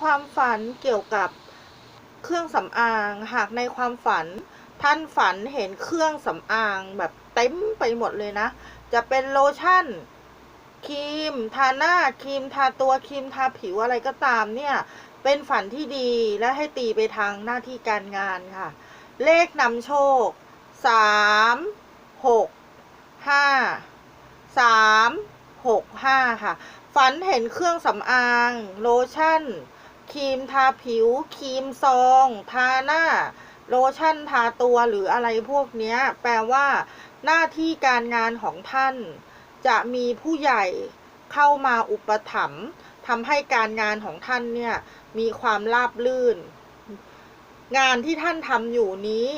ความฝันเกี่ยวกับเครื่องสำอาง หากในความฝัน ท่านฝันเห็นเครื่องสำอางแบบเต็มไปหมดเลยนะ จะเป็นโลชั่นครีม ทาหน้าครีม ทาตัวครีม ทาผิวอะไรก็ตามเนี่ย เป็นฝันที่ดีและให้ตีไปทางหน้าที่การงานค่ะ เลขนำโชคสามหกห้าสามหกห้าค่ะ ฝันเห็นเครื่องสำอาง โลชั่น ครีมทาผิว ครีมซอง ทาหน้า โลชั่นทาตัวหรืออะไรพวกนี้แปลว่าหน้าที่การงานของท่าน จะมีผู้ใหญ่เข้ามาอุปถัมภ์ทำให้การงานของท่านเนี่ยมีความราบรื่น งานที่ท่านทำอยู่นี้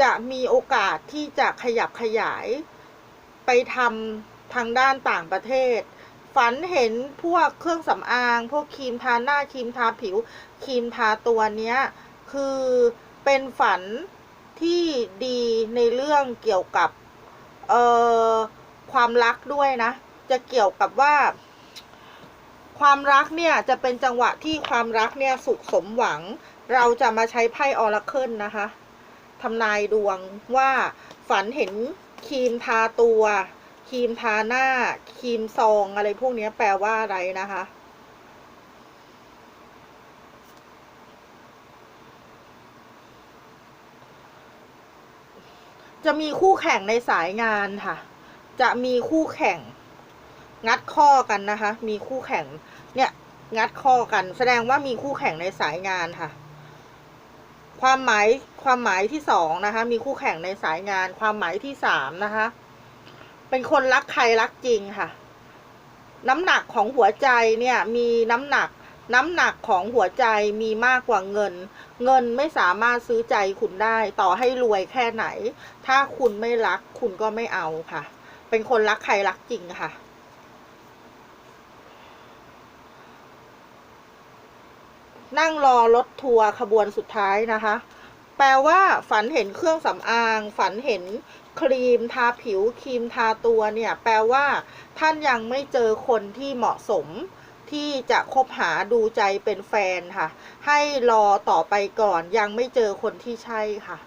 จะมีโอกาสที่จะขยับขยาย ไปทำทางด้านต่างประเทศ ฝันเห็นพวกเครื่องสำอาง พวกครีมทาหน้าครีมทาผิวครีมทาตัวเนี้ย คือเป็นฝันที่ดีในเรื่องเกี่ยวกับเอ่อความรักด้วยนะ จะเกี่ยวกับว่า ความรักเนี่ยจะเป็นจังหวะที่ความรักเนี่ยสุขสมหวัง เราจะมาใช้ไพ่ออราเคิลนะคะทำนายดวงว่าฝันเห็นครีมทาตัว รีมทาหน้า ครีมซองอะไรพวกนี้แปลว่าอะไรนะคะ จะมีคู่แข่งในสายงานค่ะ จะมีคู่แข่ง งัดข้อกันนะคะ มีคู่แข่ง เนี่ย งัดข้อกัน แสดงว่ามีคู่แข่งในสายงานค่ะความหมายความหมายที่สองนะคะ มีคู่แข่งในสายงาน ความหมายที่สามนะคะ เป็นคนรักใครรักจริงค่ะ น้ำหนักของหัวใจเนี่ยมีน้ำหนัก น้ำหนักของหัวใจมีมากกว่าเงิน เงินไม่สามารถซื้อใจคุณได้ ต่อให้รวยแค่ไหน ถ้าคุณไม่รักคุณก็ไม่เอาค่ะ เป็นคนรักใครรักจริงค่ะนั่งรอรถทัวร์ขบวนสุดท้ายนะคะ แปลว่า ฝันเห็นเครื่องสำอาง ฝันเห็นครีมทาผิวครีมทาตัวเนี่ย แปลว่า ท่านยังไม่เจอคนที่เหมาะสม ที่จะคบหาดูใจเป็นแฟนค่ะ ให้รอต่อไปก่อนยังไม่เจอคนที่ใช่ค่ะ